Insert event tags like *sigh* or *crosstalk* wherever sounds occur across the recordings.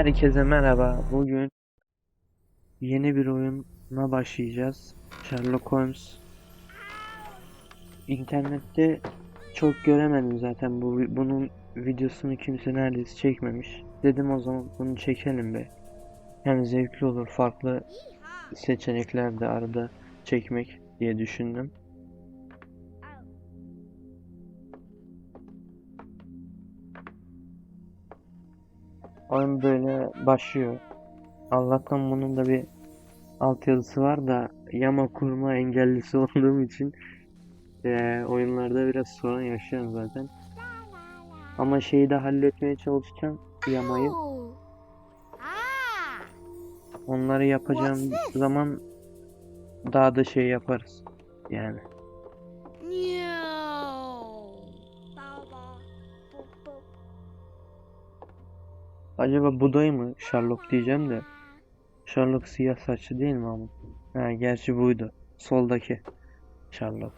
Herkese merhaba. Bugün yeni bir oyuna başlayacağız. Sherlock Holmes. İnternette çok göremedim zaten bu bunun videosunu kimse neredeyse çekmemiş. Dedim o zaman bunu çekelim be. Hem zevkli olur farklı seçenekler de arada çekmek diye düşündüm. Oyun böyle başlıyor. Allah'tan bunun da bir altyazısı var da yama kurma engellisi *laughs* olduğum için eee, oyunlarda biraz sorun yaşıyorum zaten. Ama şeyi de halletmeye çalışacağım yamayı. Onları yapacağım zaman daha da şey yaparız. Yani. Acaba Buday mı Sherlock diyeceğim de. Sherlock siyah saçlı değil mi ama? Ha, gerçi buydu. Soldaki Sherlock.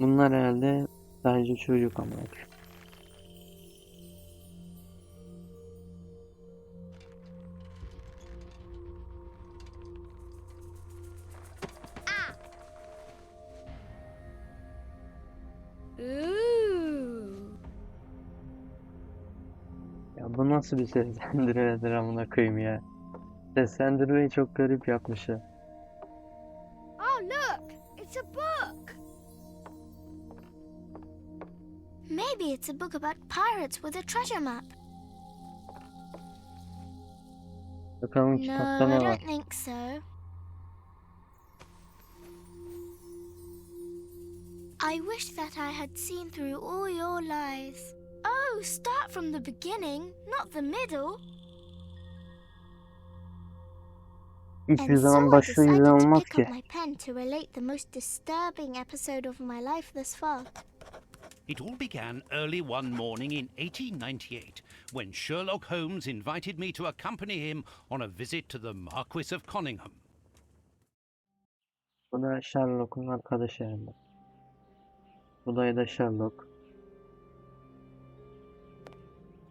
Bunlar herhalde sadece çocuk ama. Nasıl bir seslendirmedir amına koyayım ya. Seslendirmeyi çok garip yapmışlar. Oh, look! It's a book! Maybe it's a book about pirates with a treasure map. Bakalım No, kitapta I ne var? don't think so. I wish that I had seen through all your lies. Start from the beginning, not the middle. Hiçbir And zaman so I başka decided yüzden to olmaz pick ki. up my pen to relate the most disturbing episode of my life thus far. It all began early one morning in 1898 when Sherlock Holmes invited me to accompany him on a visit to the Marquis of Conyngham. Bu da Sherlock'un arkadaşı herhalde. Bu da da Sherlock.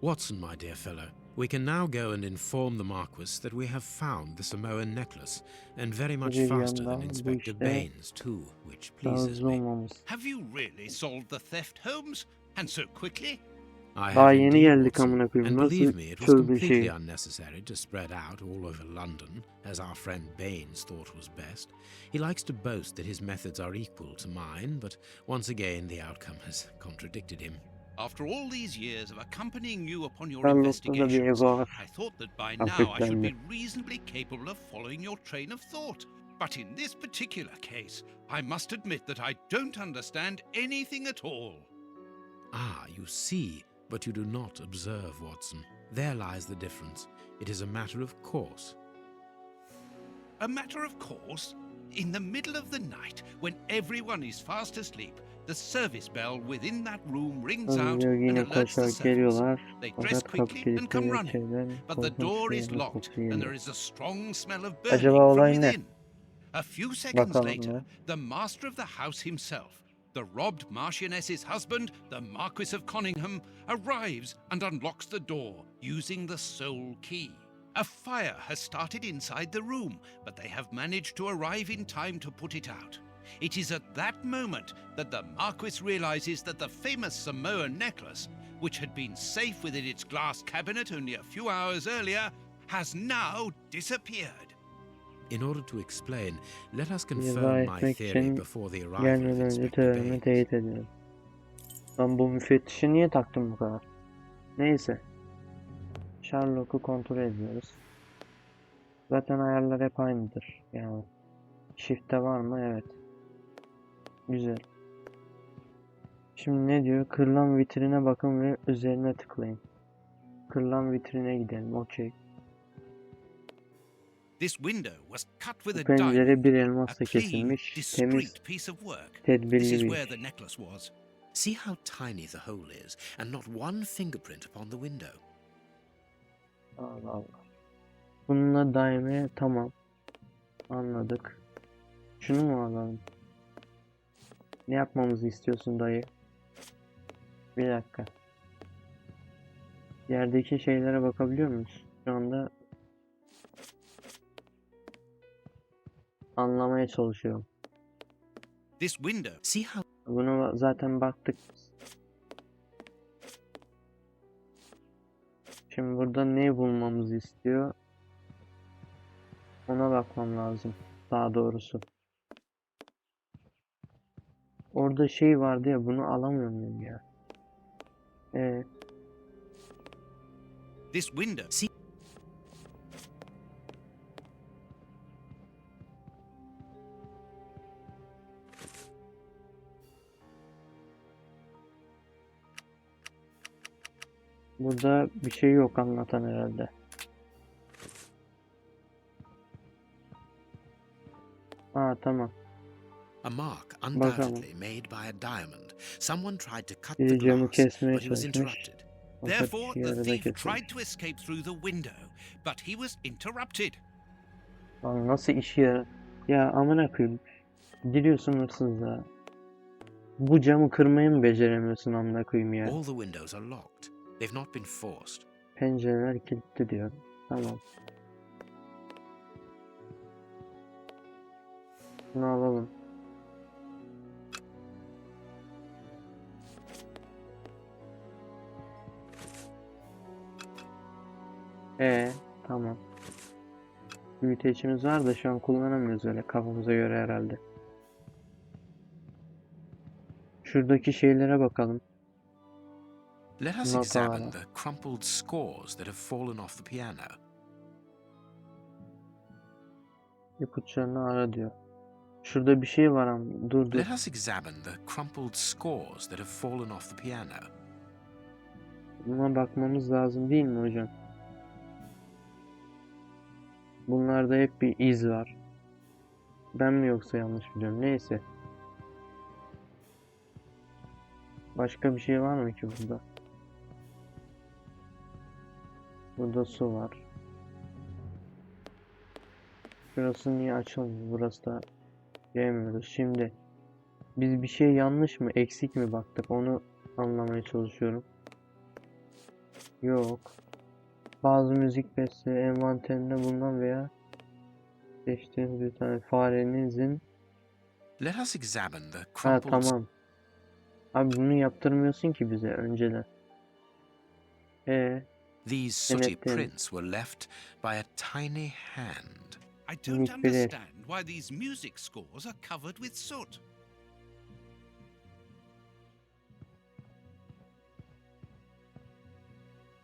Watson, my dear fellow, we can now go and inform the Marquis that we have found the Samoan necklace, and very much faster than Inspector Baines, too, which pleases me. Have you really solved the theft, Holmes? And so quickly? I Daha have yeni indeed, Watson, and believe me, it was completely unnecessary to spread out all over London, as our friend Baines thought was best. He likes to boast that his methods are equal to mine, but once again the outcome has contradicted him. After all these years of accompanying you upon your Sherlock'ta da bir investigations. I thought that by now I should be reasonably capable of following your train of thought. But in this particular case, I must admit that I don't understand anything at all. Ah, you see, but you do not observe, Watson. There lies the difference. It is a matter of course. A matter of course, in the middle of the night, when everyone is fast asleep, the service bell within that room rings out and alerts the servants. They dress quickly and come running, but the door is locked and there is a strong smell of burning from within. A few seconds later, the master of the house himself, the robbed Marchioness's husband, the Marquis of Conyngham, arrives and unlocks the door using the sole key. A fire has started inside the room, but they have managed to arrive in time to put it out. It is at that moment that the Marquis realizes that the famous Samoan necklace, which had been safe within its glass cabinet only a few hours earlier, has now disappeared. In order to explain, let us confirm my theory before the arrival of Inspector Baines. Ben bu müfettişi niye taktım bu kadar? Neyse. Sherlock'u kontrol ediyoruz. Zaten ayarlar hep aynıdır. Yani shift'te var mı? Evet. Güzel. Şimdi ne diyor? Kırılan vitrine bakın ve üzerine tıklayın. Kırılan vitrine gidelim. Okey. This window was cut with a diamond, pencere bir elmasla kesilmiş. Temiz, tedbirli is bir where iş. the necklace was. See how tiny the hole is, and not one fingerprint upon the window. Allah Allah. Bununla daime tamam. Anladık. Şunu mu alalım? Ne yapmamızı istiyorsun dayı? Bir dakika. Yerdeki şeylere bakabiliyor muyuz? Şu anda anlamaya çalışıyorum. This window See how Buna zaten baktık. biz. Şimdi burada ne bulmamızı istiyor? Ona bakmam lazım. Daha doğrusu. Orada şey vardı ya bunu alamıyor muyum ya? Evet. this window Burada bir şey yok anlatan herhalde. Aa tamam. A mark undoubtedly made by a diamond. Someone tried to cut the camı glass, kesmeye but he was çalışmış. interrupted. Fakat Therefore, kişi the thief kesilmiş. tried to escape through the window, but he was interrupted. Lan nasıl işi ya? Ya amına koyayım. Giriyorsun hırsızlığa. Bu camı kırmayı mı beceremiyorsun amına koyayım ya? All the windows are locked. They've not been forced. Pencereler kilitli diyor. Tamam. Bunu alalım. Ee, tamam. Büyüteçimiz var da şu an kullanamıyoruz öyle kafamıza göre herhalde. Şuradaki şeylere bakalım. Let us examine the crumpled scores that have fallen off the piano. İpuçlarını ara diyor. Şurada bir şey var ama dur dur. Let us examine the crumpled scores that have fallen off the piano. Buna bakmamız lazım değil mi hocam? Bunlarda hep bir iz var. Ben mi yoksa yanlış biliyorum? Neyse. Başka bir şey var mı ki burada? Burada su var. Şurası niye açılmıyor? Burası da gelmiyoruz. Şimdi biz bir şey yanlış mı, eksik mi baktık? Onu anlamaya çalışıyorum. Yok. Bazı müzik beste envanterinde bulunan veya seçtiğiniz bir tane farenizin Let us examine the ha crumpled tamam. Abi bunu yaptırmıyorsun ki bize önceden. E These sooty prints were left by a tiny hand. I don't understand why these music scores are covered with soot.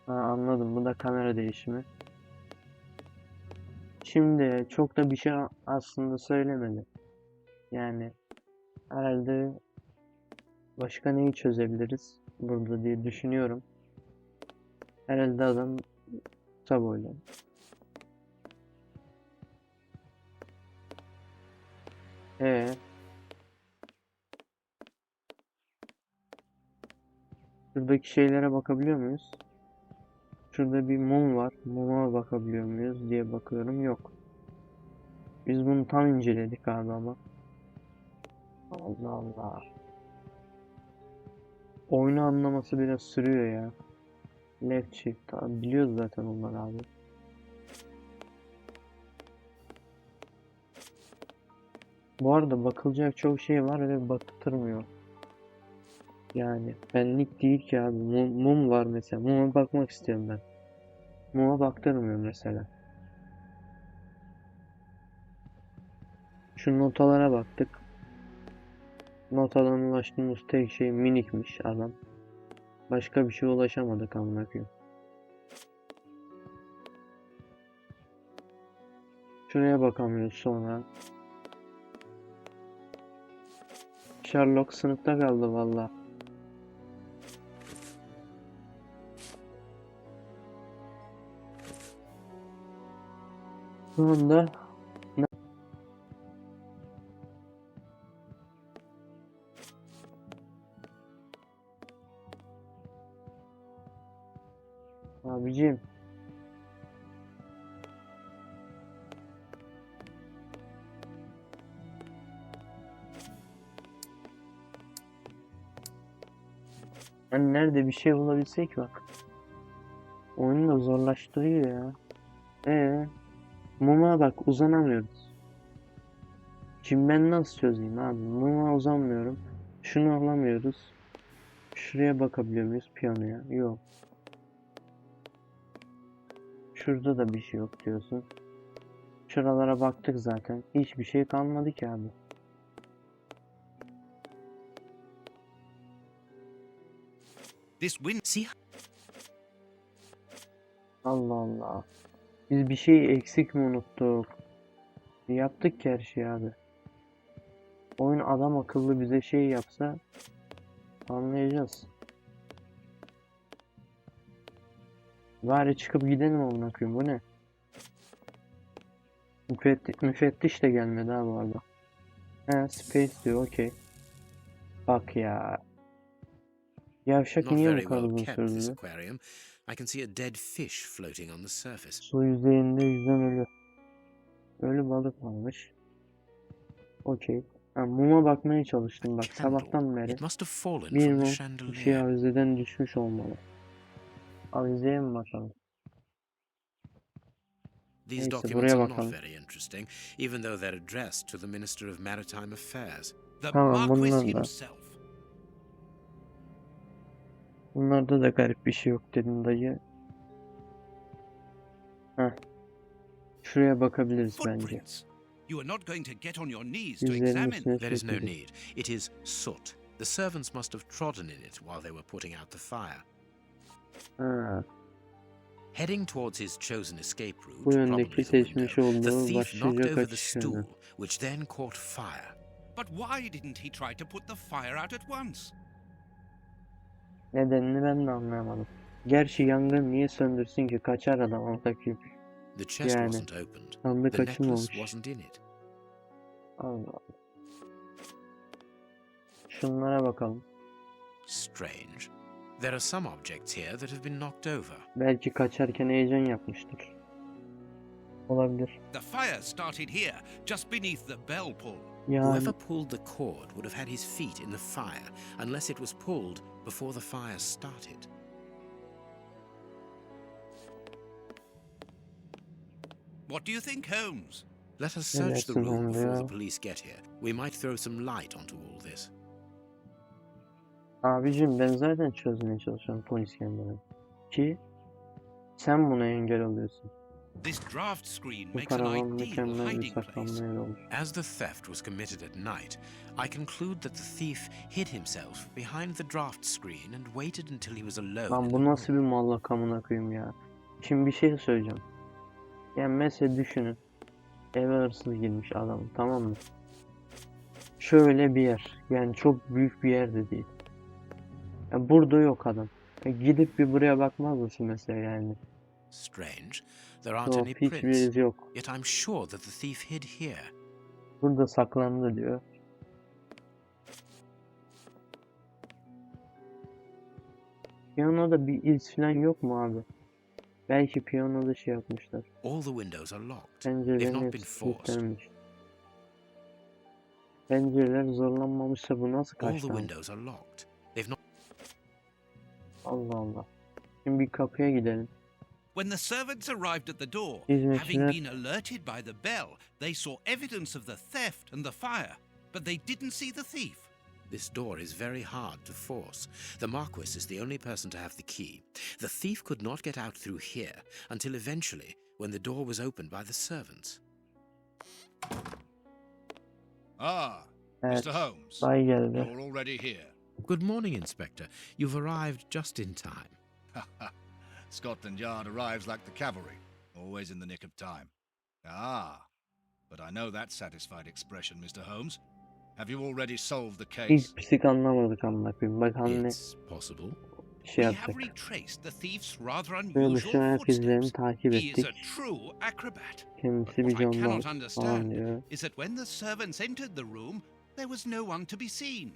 Ha, anladım. Bu da kamera değişimi. Şimdi çok da bir şey aslında söylemedi. Yani herhalde başka neyi çözebiliriz burada diye düşünüyorum. Herhalde adam kısa boylu. Ee, şuradaki şeylere bakabiliyor muyuz? Şurada bir mum var. Muma bakabiliyor muyuz diye bakıyorum. Yok. Biz bunu tam inceledik abi ama. Allah Allah. Oyunu anlaması biraz sürüyor ya. Left shift. Biliyoruz zaten onları abi. Bu arada bakılacak çok şey var ve baktırmıyor. Yani benlik değil ki abi. Mum, mum var mesela. Muma bakmak istiyorum ben. Muma baktırmıyor mesela. Şu notalara baktık. Notadan ulaştığımız tek şey minikmiş adam. Başka bir şeye ulaşamadık amına koyayım. Şuraya bakamıyoruz sonra. Sherlock sınıfta kaldı valla. Ne- Abicim Hani nerede bir şey bulabilsek bak. Oyunu da zorlaştırıyor ya. Ee, muma bak uzanamıyoruz. Şimdi ben nasıl çözeyim abi? Muma uzanmıyorum. Şunu alamıyoruz. Şuraya bakabiliyor muyuz piyanoya? Yok. Şurada da bir şey yok diyorsun. Şuralara baktık zaten. Hiçbir şey kalmadı ki abi. This wind See Allah Allah. Biz bir şey eksik mi unuttuk? Yaptık ki her şeyi abi. Oyun adam akıllı bize şey yapsa anlayacağız. Bari çıkıp gidelim amına koyayım bu ne? Müfettiş, müfettiş de gelmedi ha bu arada. He space diyor okey. Bak ya. Yavşak niye bu kadar this sürdü? I can see a dead fish floating on the surface. Su yüzeyinde yüzen ölü. Ölü balık varmış. Okey. Ha, muma bakmaya çalıştım bak sabahtan beri. Bir mum bir şey avizeden düşmüş olmalı. Avizeye mi bakalım? These documents are not very interesting, even though they're addressed to the Minister of Maritime Affairs. the Marquis himself. Bunlarda da garip bir şey yok dedin dayı. Heh. Şuraya bakabiliriz bence. You are not going to get on your knees to examine. There is no need. It is soot. The servants must have trodden in it while they were putting out the fire. Ha, Heading towards his chosen escape route, bu yöndeki the seçmiş olduğu thief knocked başlıca over the kaçış stool, yönü. which then caught fire. But why didn't he try to put the fire out at once? Nedenini ben de anlayamadım. Gerçi yangın niye söndürsün ki? Kaçar adam oradaki. The chest Yani, wasn't opened. Sandık The necklace açılmamış. wasn't in it. Allah Allah. Şunlara bakalım. Strange. There are some objects here that have been knocked over. Belki kaçarken heyecan yapmıştır. Olabilir. The fire started here, just beneath the bell pull. Yani Whoever pulled the cord would have had his feet in the fire, unless it was pulled before the fire started. What do you think, Holmes? Let us search the the room before yeah. the police get here. We might throw some light onto all this. abicim ben zaten çözmeye çalışıyorum polis gelmeden. Ki sen buna engel oluyorsun. This draft screen Bu makes an karavan ideal mükemmel bir hiding place. saklanma yeri olur. As the theft was committed at night, I conclude that the thief hid himself behind the draft screen and waited until he was alone. Lan bu nasıl bir mallak amına koyayım ya. Şimdi bir şey söyleyeceğim. Yani mesela düşünün. Eve hırsız girmiş adam tamam mı? Şöyle bir yer. Yani çok büyük bir yer de değil. Ya burada yok adam. Ya gidip bir buraya bakmaz mısın mesela yani? Strange. There aren't any hiçbir prints. iz yok. Yet I'm sure that the thief hid here. Burada saklandı diyor. Piyanoda bir iz falan yok mu abi? Belki piyanoda şey yapmışlar. All the windows are locked. They've Pencerelerin not been hepsi forced. kilitlenmiş. Pencereler zorlanmamışsa bu nasıl All the kaçtı? windows are locked. They've not. Allah Allah. Şimdi bir kapıya gidelim. When the servants arrived at the door, having been alerted by the bell, they saw evidence of the theft and the fire, but they didn't see the thief. This door is very hard to force. The Marquis is the only person to have the key. The thief could not get out through here until eventually, when the door was opened by the servants. Ah, Mr. Holmes. You're already here. Good morning, Inspector. You've arrived just in time. *laughs* Scotland Yard arrives like the cavalry, always in the nick of time. Ah, but I know that satisfied expression, Mr. Holmes. Have you already solved the case? Hiç psik anlamadık amına koyayım. Bak anne It's possible. şey we yaptık. have retraced the thief's rather unusual ayak izlerini footsteps. takip He is ettik. a true acrobat. Kendisi But bir what I cambaz cannot falan understand diyor. is that when the servants entered the room, there was no one to be seen.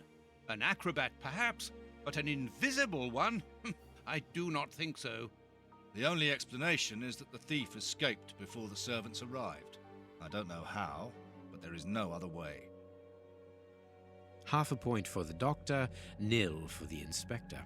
An acrobat, perhaps, but an invisible one? *laughs* I do not think so. The only explanation is that the thief escaped before the servants arrived. I don't know how, but there is no other way. Half a point for the doctor, nil for the inspector.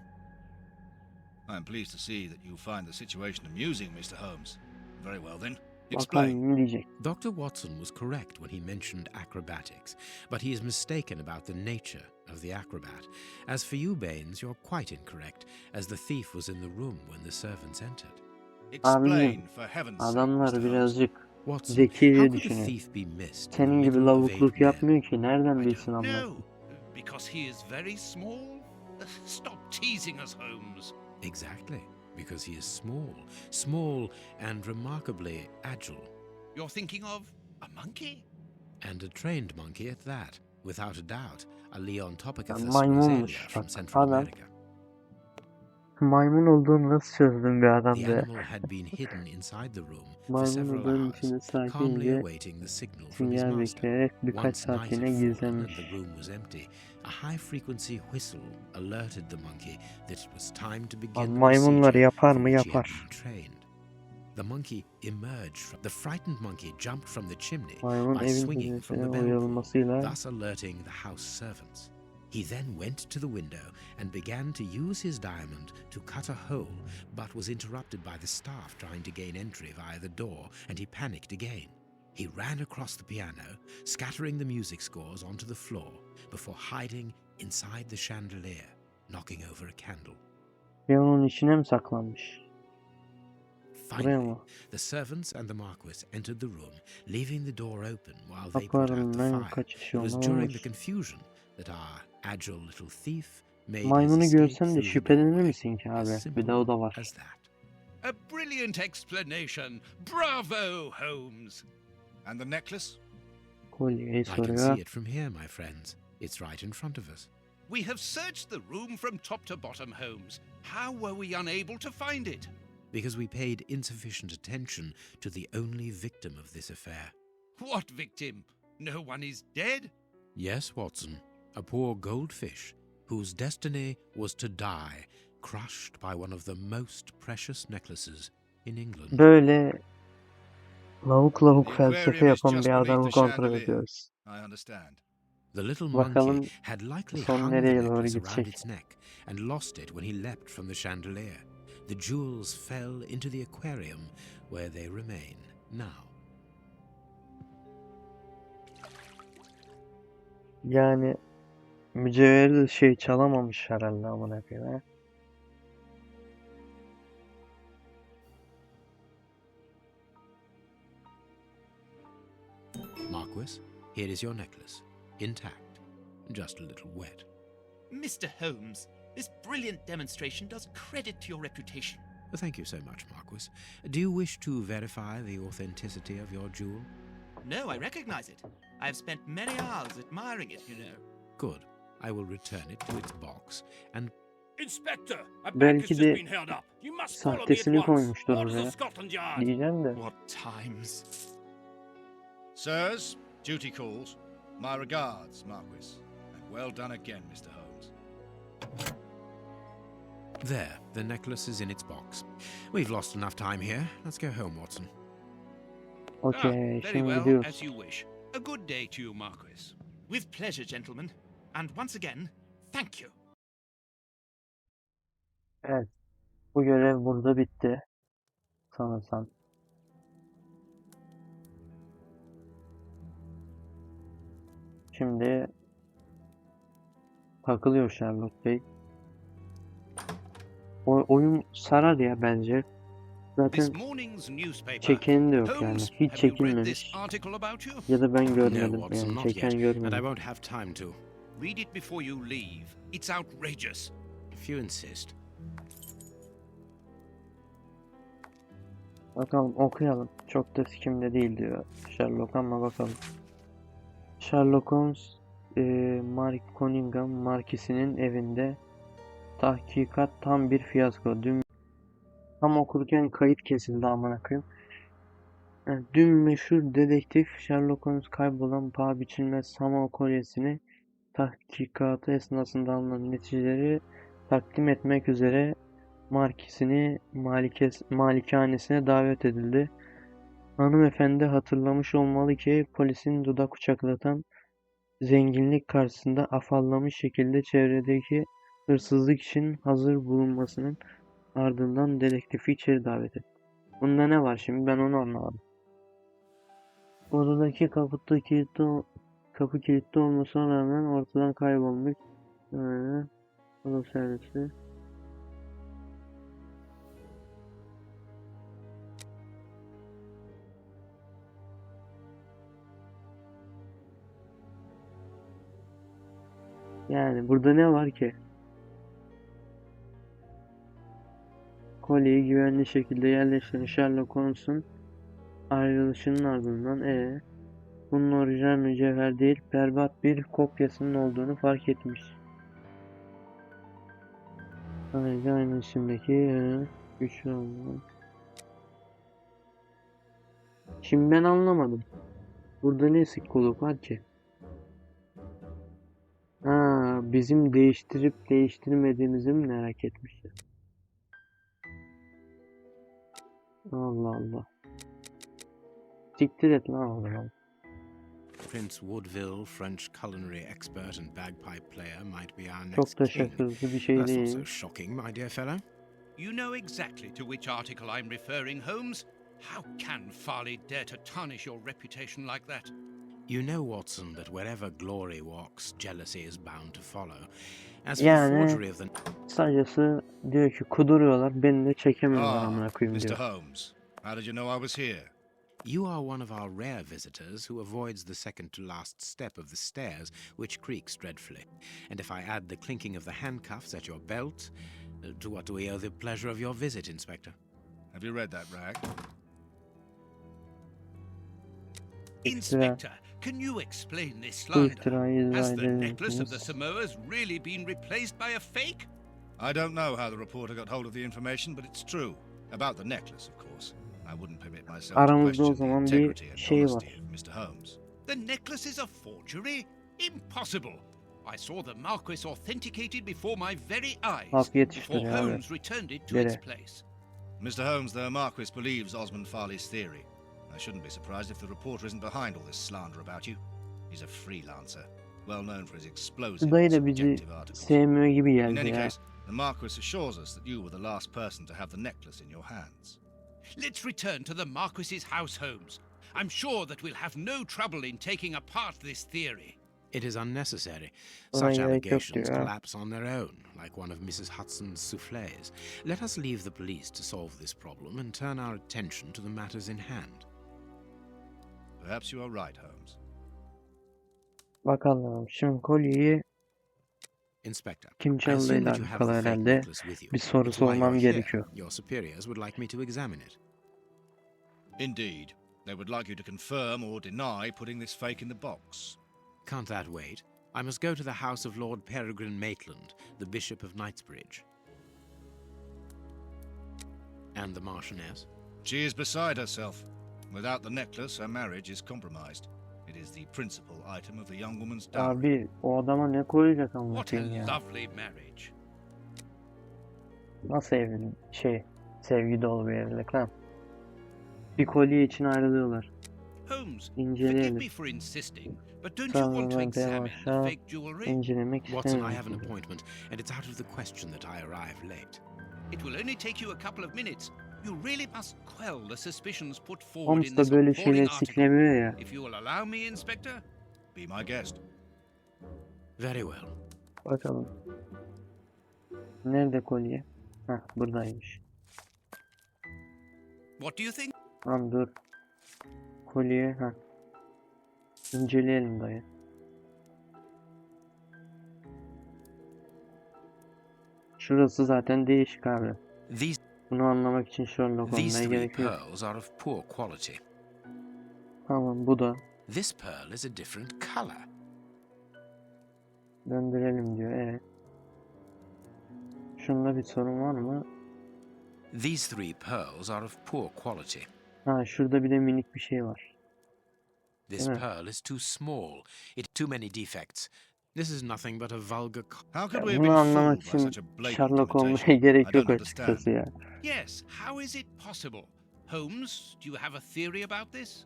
I am pleased to see that you find the situation amusing, Mr. Holmes. Very well then. Explain. Bakalım ne diyecek. Dr. Watson was correct when he mentioned acrobatics, but he is mistaken about the nature of the acrobat. As for you, Baines, you're quite incorrect, as the thief was in the room when the servants entered. Explain, for heaven's sake, Mr. Adamlar Holmes. birazcık Watson, Zeki how diye could a düşünüyor. thief be missed? in Senin gibi lavukluk yapmıyor ki. Nereden bilsin don't ama? Because he is very small? *laughs* Stop teasing us, Holmes. Exactly, because he is small, small and remarkably agile, You're thinking of a monkey? and a trained monkey at that, without a doubt, a Leontopicus maymunmuş. from Central America. Maymun olduğunu nasıl çözdün bir adam be? *laughs* Maymun odanın içinde sakince sinyal bekleyerek birkaç saatliğine gizlenmiş. the room was empty, a high-frequency whistle alerted the monkey that it was time to begin Abi the maymunlar yapar mı? Yapar. The monkey emerged from the frightened monkey jumped from the chimney by swinging from the bell thus alerting the house servants. He then went to the window and began to use his diamond to cut a hole, but was interrupted by the staff trying to gain entry via the door, and he panicked again. He ran across the piano, scattering the music scores onto the floor before hiding inside the chandelier, knocking over a candle. piyanonun içine mi saklanmış? Finally, the servants and the marquis entered the room, leaving the door open while they put out the fire. It was during the confusion that our agile little thief made Maymunu görsen de through the şüphelenir misin ki abi? Bir de o da var. A brilliant explanation. Bravo, Holmes. And the necklace? Kolyeyi I can soruyor. see it from here, my friends. It's right in front of us. We have searched the room from top to bottom, Holmes. How were we unable to find it? Because we paid insufficient attention to the only victim of this affair. What victim? No one is dead? Yes, Watson, a poor goldfish whose destiny was to die, crushed by one of the most precious necklaces in England. Böyle lavuk lavuk The felsefe aquarium yapan bir adamı the kontrol chandelier. ediyoruz. I understand. The little Bakalım monkey had likely hung the necklace around its neck and lost it when he leapt from the chandelier. The jewels fell into the aquarium where they remain now. Yani mücevheri de şey çalamamış herhalde amına koyayım. ha. Marquis, here is your necklace, intact, just a little wet. Mr. Holmes, this brilliant demonstration does credit to your reputation. Thank you so much, Marquis. Do you wish to verify the authenticity of your jewel? No, I recognize it. I have spent many hours admiring it, you know. Good. I will return it to its box and Inspector, a Belki package de been held up. You must follow me at sahtesini once. koymuştur Orders oraya. of Scotland Yard. Diyeceğim de. What times? Sirs, duty calls. My regards, Marquis. And well done again, Mr. Holmes. there, the necklace is in its box. We've lost enough time here. Let's go home, Watson. Okay, ah, very şimdi well, gidiyoruz. as you wish. A good day to you, Marquis. With pleasure, gentlemen. And once again, thank you. Evet. Bu görev burada bitti. Sanırsam. Şimdi takılıyor Sherlock Bey. O, oyun sarar ya bence. Zaten çekeni de yok yani. Hiç çekilmemiş. Ya da ben görmedim yani. Çeken görmedim. Read it before you leave. It's outrageous. If you insist. Bakalım okuyalım. Çok da sikimde değil diyor Sherlock ama bakalım. Sherlock Holmes e, Mark Cunningham markisinin evinde tahkikat tam bir fiyasko. Dün tam okurken kayıt kesildi amına koyayım. Ha, Dün meşhur dedektif Sherlock Holmes kaybolan paha biçilmez Samo kolyesini tahkikatı esnasında alınan neticeleri takdim etmek üzere markisini malikes, malikanesine davet edildi. Hanımefendi hatırlamış olmalı ki polisin dudak uçaklatan zenginlik karşısında afallamış şekilde çevredeki hırsızlık için hazır bulunmasının ardından dedektifi içeri davet etti. Bunda ne var şimdi ben onu anlamadım. Odadaki kapı kilitli, kapı kilitli olmasına rağmen ortadan kaybolmuş. Ee, oda servisi. Yani burada ne var ki? Kolyeyi güvenli şekilde yerleştiren Sherlock Holmes'un ayrılışının ardından e bunun orijinal mücevher değil berbat bir kopyasının olduğunu fark etmiş. Ayrıca aynı isimdeki e, güçlü olmalı. Şimdi ben anlamadım. Burada ne sıkılık var ki? Ha, bizim değiştirip değiştirmediğimizi mi merak etmişler? Allah Allah. Siktir et lan o zaman. Prince Woodville, French culinary expert and bagpipe player, might be our next Çok da king. şey That's not so shocking, my dear fellow. You know exactly to which article I'm referring, Holmes. How can Farley dare to tarnish your reputation like that? You know, Watson, that wherever glory walks, jealousy is bound to follow. As for Yani- forgery of the Kısacası diyor ki kuduruyorlar beni de çekemiyorlar amına Ah, koyayım Mr. Holmes. How did you know I was here? You are one of our rare visitors who avoids the second to last step of the stairs, which creaks dreadfully. And if I add the clinking of the handcuffs at your belt, uh, to what do we owe the pleasure of your visit, Inspector? Have you read that, Rag? Inspector, can you explain this Bu slander? Has the necklace of the? Samoas really been replaced by a fake? I don't know how the reporter got hold of the information, but it's true. About the necklace, of course. I wouldn't permit myself to Aramızda o question the zaman bir integrity and şey honesty var. of Mr. Holmes. The necklace is a forgery? Impossible! I saw the Marquis authenticated before my very eyes Laf before abi. Holmes returned it to its Biri. place. Mr. Holmes, the Marquis believes Osmond Farley's theory. I shouldn't be surprised if the reporter isn't behind all this slander about you. He's a freelancer, well known for his explosive dayı and da bizi subjective articles. sevmiyor gibi In geldi any ya. case, the Marquis assures us that you were the last person to have the necklace in your hands. Let's return to the Marquis's house, Holmes. I'm sure that we'll have no trouble in taking apart this theory. It is unnecessary. Oh, Such allegations collapse on their own, like one of Mrs. Hudson's souffles. Let us leave the police to solve this problem and turn our attention to the matters in hand. Perhaps you are right, Holmes. Bakalım şimdi kolyeyi Inspector, kim I assume çaldığıyla have alakalı the herhalde necklace with you. bir soru sormam gerekiyor. Your superiors would like me to examine it. Indeed. They would like you to confirm or deny putting this fake in the box. Can't that wait? I must go to the house of Lord Peregrine Maitland, the Bishop of Knightsbridge. And the Marchioness? She is beside herself. Without the necklace, her marriage is compromised. It is the principal item of the young woman's dowry. Abi o adama ne koyacak What a ya. lovely marriage. Nasıl evlen şey sevgi dolu bir evlilik lan. Bir kolye için ayrılıyorlar. Holmes, forgive İnceleyelim. me for insisting, but don't you want to Tamam, examine the fake jewelry? İncelemek Watson, I have an istemiyorum. appointment, and it's out of the question that I arrive late. It will only take you a couple of minutes. You really must quell the suspicions put forward Holmes in da this böyle article. siklemiyor ya. If you will allow me, Inspector. Be my guest. Very well. Bakalım. Nerede kolye? Heh buradaymış. What do you think? Lan dur. Kolye ha. İnceleyelim dayı. Şurası zaten değişik abi. These, Bunu anlamak için Sherlock olmaya gerek yok. pearls are of poor quality. Tamam bu da. This pearl is a different color. Döndürelim diyor. Evet. Şunda bir sorun var mı? These three pearls are of poor quality. Ha şurada bir de minik bir şey var. This pearl is too small. It too many defects. This is nothing but a vulgar. How could we have been anlamak fooled by such a blatant Sherlock olmaya imitation? gerek yok açıkçası ya. Yes, how is it possible? Holmes, do you have a theory about this?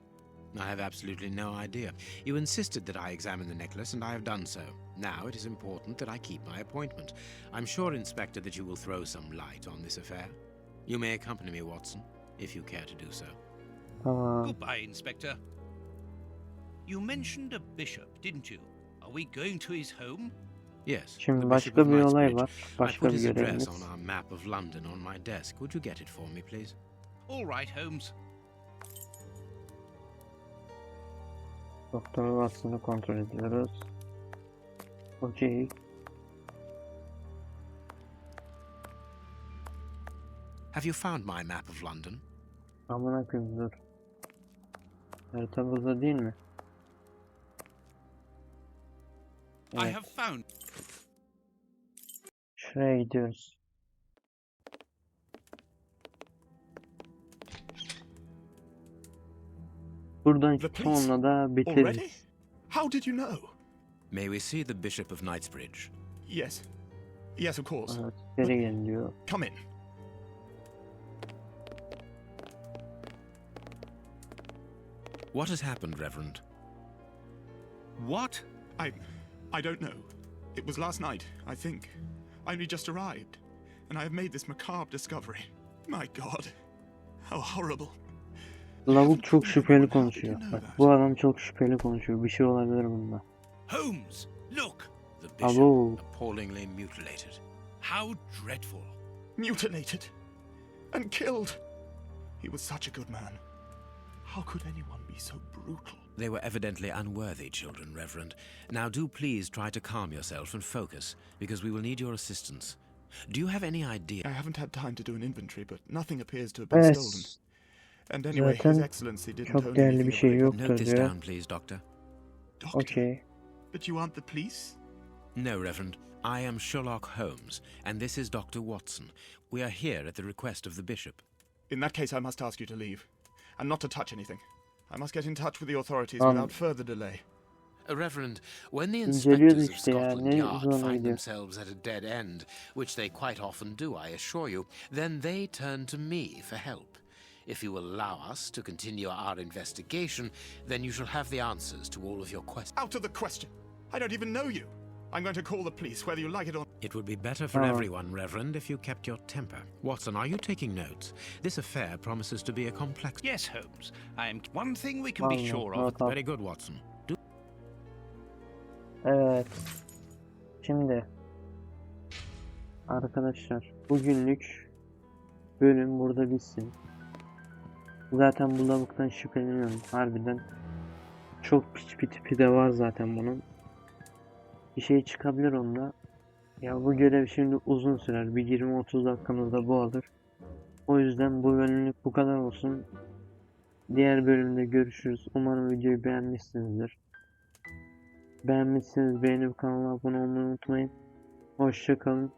I have absolutely no idea. You insisted that I examine the necklace, and I have done so. Now it is important that I keep my appointment. I'm sure, Inspector, that you will throw some light on this affair. You may accompany me, Watson, if you care to do so. Tamam. Goodbye, Inspector. You mentioned a bishop, didn't you? Are we going to his home? Yes. Şimdi the başka Bishop of bir olay var. I Başka put bir his address görevimiz. on our map of London on my desk. Would you get it for me, please? All right, Holmes. Doktor Watson'ı kontrol ediyoruz. Okey. Have you found my map of London? Amına koyayım dur. Harita burada değil mi? I have found. Şuraya gidiyoruz. Buradan The police sonra da Already? bitiririz. How did you know? May we see the Bishop of Knightsbridge? Yes. Yes, of course. Evet, geri gelin diyor. Come in. What has happened, Reverend? What? I. I don't know. It was last night, I think. I only just arrived, and I have made this macabre discovery. My God. How horrible. Lavuk çok şüpheli konuşuyor. Bak bu adam çok şüpheli konuşuyor. Bir şey olabilir bunda. Holmes, look! The Bishop Abo. appallingly mutilated. How dreadful. Mutilated. And killed. He was such a good man. How could anyone be so brutal? They were evidently unworthy children, Reverend. Now do please try to calm yourself and focus, because we will need your assistance. Do you have any idea? I haven't had time to do an inventory, but nothing appears to have been Evet. stolen. And anyway, His Zaten Excellency didn't çok own değerli anything bir of şey value. yoktur Note this diyor. down, please, Doctor. Doctor, Okey. but you aren't the police? No, Reverend. I am Sherlock Holmes, and this is Dr. Watson. We are here at the request of the Bishop. In that case, I must ask you to leave, and not to touch anything. I must get in touch with the authorities Um, without further delay. Uh, Reverend, when the inspectors of Scotland Yard find themselves at a dead end, which they quite often do, I assure you, then they turn to me for help. If you will allow us to continue our investigation, then you shall have the answers to all of your questions. Out of the question! I don't even know you! I'm going to call the police, whether you like it or It would be better for Oh. everyone, Reverend, if you kept your temper. Watson, are you taking notes? This affair promises to be a complex. Yes, Holmes. I am one thing we can be Vallahi, sure of. al. Very good, Watson. Do Evet. Şimdi arkadaşlar bugünlük bölüm burada bitsin. Zaten bu lavuktan şüpheleniyorum harbiden. Çok piç bir tipi de var zaten bunun. Bir şey çıkabilir onda. Ya bu görev şimdi uzun sürer. Bir 20-30 dakikamızda bu alır. O yüzden bu bölümlük bu kadar olsun. Diğer bölümde görüşürüz. Umarım videoyu beğenmişsinizdir. Beğenmişseniz beğenip kanala abone olmayı unutmayın. Hoşça kalın.